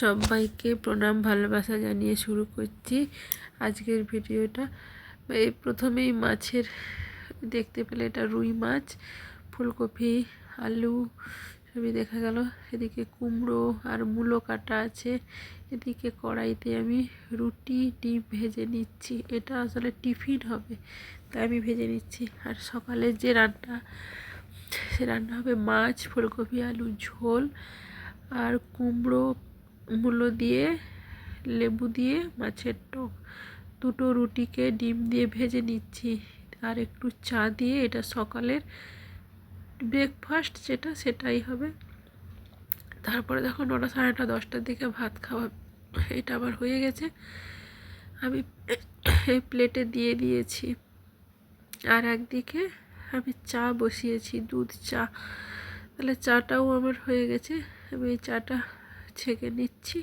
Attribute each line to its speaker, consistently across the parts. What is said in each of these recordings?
Speaker 1: সবাইকে প্রণাম, ভালোবাসা জানিয়ে শুরু করছি আজকের ভিডিওটা। এই প্রথমেই মাছের, দেখতে পেলে এটা রুই মাছ, ফুলকপি, আলু সবই দেখা গেল। এদিকে কুমড়ো আর মূলো কাটা আছে। এদিকে কড়াইতে আমি রুটি, ডিম ভেজে নিচ্ছি। এটা আসলে টিফিন হবে, তাই আমি ভেজে নিচ্ছি। আর সকালের যে রান্না, সে রান্না হবে মাছ, ফুলকপি, আলু, ঝোল আর কুমড়ো মূলো দিয়ে, লেবু দিয়ে, মাছের টক। দুটো রুটিকে ডিম দিয়ে ভেজে নিচ্ছি আর একটু চা দিয়ে এটা সকালের ব্রেকফাস্ট যেটা সেটাই হবে। তারপরে দেখো নটা সাড়ে নটা দশটার দিকে ভাত খাওয়া এটা আবার হয়ে গেছে। আমি এই প্লেটে দিয়ে দিয়েছি। আর একদিকে আমি চা বসিয়েছি, দুধ চা। তাহলে চাটাও আমার হয়ে গেছে। আমি এই চাটা ছেঁকে নিচ্ছি।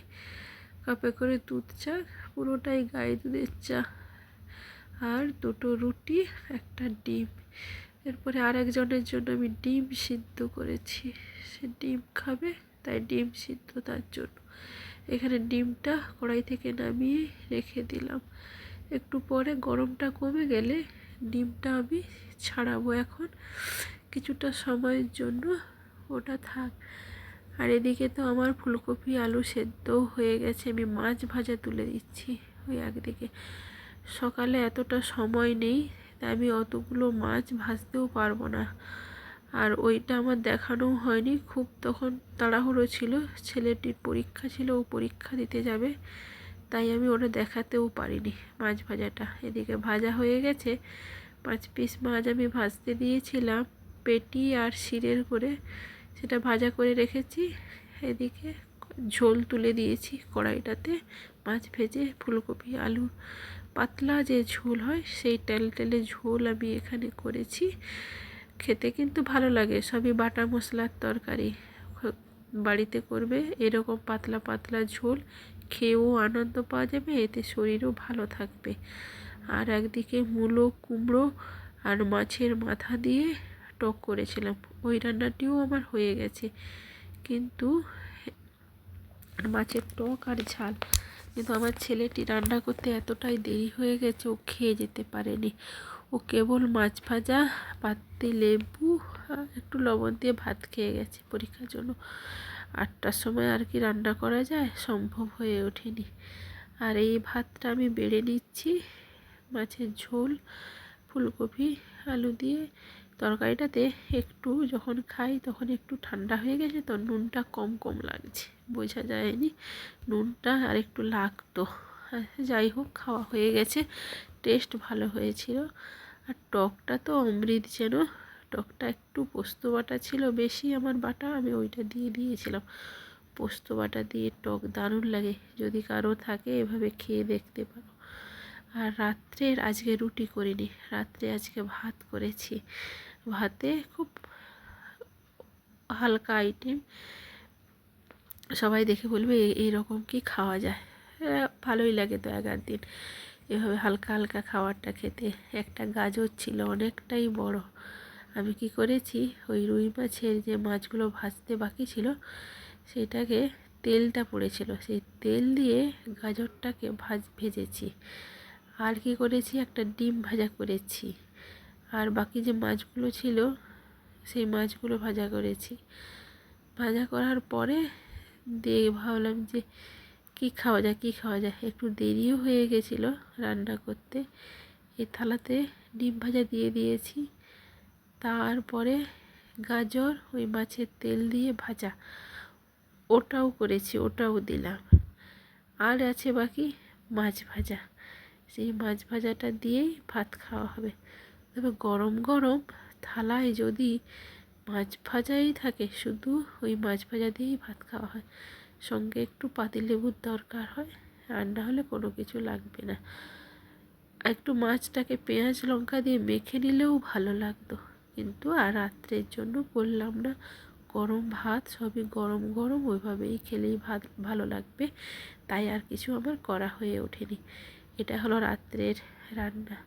Speaker 1: কাপে করে দুধ চা, পুরোটাই গায়ে দুধের চা আর দুটো রুটি, একটা ডিম। এরপরে আরেকজনের জন্য আমি ডিম সিদ্ধ করেছি। সে ডিম খাবে, তাই ডিম সিদ্ধ তার জন্য। এখানে ডিমটা কড়াই থেকে নামিয়ে রেখে দিলাম। একটু পরে গরমটা কমে গেলে ডিমটা আমি ছাড়াবো এখন। কিছুটা সময়ের জন্য ওটা থাক। আর এদিকে তো আমার ফুলকপি, আলু সেদ্ধও হয়ে গেছে। আমি মাছ ভাজা তুলে দিচ্ছি ওই একদিকে। সকালে এতটা সময় নেই, তাই আমি অতগুলো মাছ ভাজতেও পারব না। আর ওইটা আমার দেখানোও হয়নি। খুব তখন তাড়াহুড়ো ছিল, ছেলেটির পরীক্ষা ছিল, ও পরীক্ষা দিতে যাবে। তাই আমি ওটা দেখাতেও পারিনি মাছ ভাজাটা। এদিকে ভাজা হয়ে গেছে। পাঁচ পিস মাছ আমি ভাজতে দিয়েছিলাম, পেটি আর শিরের করে সেটা ভাজা করে রেখেছি। এদিকে ঝোল তুলে দিয়েছি কড়াইটাতে। মাছ ভেজে ফুলকপি, আলু, পাতলা যে ঝোল হয় সেই তেলে ঝোল আমি এখানে করেছি। খেতে কিন্তু ভালো লাগে, সবই বাটা মশলার তরকারি। বাড়িতে করবে এরকম পাতলা পাতলা ঝোল, খেয়েও আনন্দ পাওয়া যাবে, এতে শরীরও ভালো থাকবে। আর একদিকে মূলো, কুমড়ো আর মাছের মাথা দিয়ে টক করেছিলাম। ওই রান্নাটিও আমার হয়ে গেছে। কিন্তু মাছের টক আর ঝাল। কিন্তু আমার ছেলেটি রান্না করতে এতটাই দেরি হয়ে গেছে, ও খেয়ে যেতে পারেনি। ও কেবল মাছ ভাজা, পাতি, লেবু একটু লবণ দিয়ে ভাত খেয়ে গেছে। পরীক্ষার জন্য আটটার সময় আর কি রান্না করা যায়, সম্ভব হয়ে ওঠেনি। আর এই ভাতটা আমি বেড়ে নিচ্ছি। মাছের ঝোল, ফুলকপি, আলু দিয়ে তরকারিটাতে একটু যখন খাই তখন একটু ঠান্ডা হয়ে গেছে তো নুনটা কম কম লাগছে। বোঝা যায়নি। নুনটা আর একটু লাগতো। যাই হোক, খাওয়া হয়ে গেছে। টেস্ট ভালো হয়েছিল। আর টকটা তো অমৃত যেন। টকটা একটু পোস্ত বাটা ছিল বেশি আমার বাটা, আমি ওইটা দিয়ে দিয়েছিলাম। পোস্ত বাটা দিয়ে টক দারুণ লাগে। যদি কারও থাকে, এভাবে খেয়ে দেখতে পারো। আর রাত্রের আজকে রুটি করিনি, রাত্রে আজকে ভাত করেছি। ভাতে খুব হালকা আইটেম সবাই দেখে বলবে এইরকম কি খাওয়া যায়? ভালোই লাগে তো এক দিন। এভাবে হালকা হালকা খাবারটা খেতে। একটা গাজর ছিল, অনেকটাই বড়। আমি কি করেছি, ওই রুই মাছের যে মাছগুলো ভাজতে বাকি ছিল, সেটাকে তেলটা পড়েছিল। সেই তেল দিয়ে গাজরটাকে ভাজ, ভেজেছি। আর কি করেছি? একটা ডিম ভাজা করেছি। আর বাকি যে মাছগুলো ছিল, সেই মাছগুলো ভাজা করেছি। ভাজা করার পরে দিয়ে ভাবলাম যে, কী খাওয়া যায়, কী খাওয়া যায়? একটু দেরিও হয়ে গেছিল রান্না করতে। এই থালাতে ডিম ভাজা দিয়ে দিয়েছি। তারপরে গাজর, ওই মাছের তেল দিয়ে ভাজা। ওটাও করেছি, ওটাও দিলাম। আর আছে বাকি মাছ ভাজা। সেই মাছ ভাজাটা দিয়েই ভাত খাওয়া হবে। তবে গরম গরম থালায় যদি মাছ ভাজাই থাকে, শুধু ওই মাছ ভাজা দিয়েই ভাত খাওয়া হয়। সঙ্গে একটু পাতিলেবুর দরকার হয় রান্না হলে কোনো কিছু লাগবে না। একটু মাছটাকে পেঁয়াজ লঙ্কা দিয়ে মেখে নিলেও ভালো লাগতো। কিন্তু আর রাত্রের জন্য করলাম না, গরম ভাত সবই গরম গরম, ওইভাবেই খেলেই ভাত ভালো লাগবে। তাই আর কিছু আমার করা হয়ে ওঠেনি। এটা হলো রাত্রের রান্না।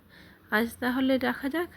Speaker 1: আজ তাহলে রাখা যাক।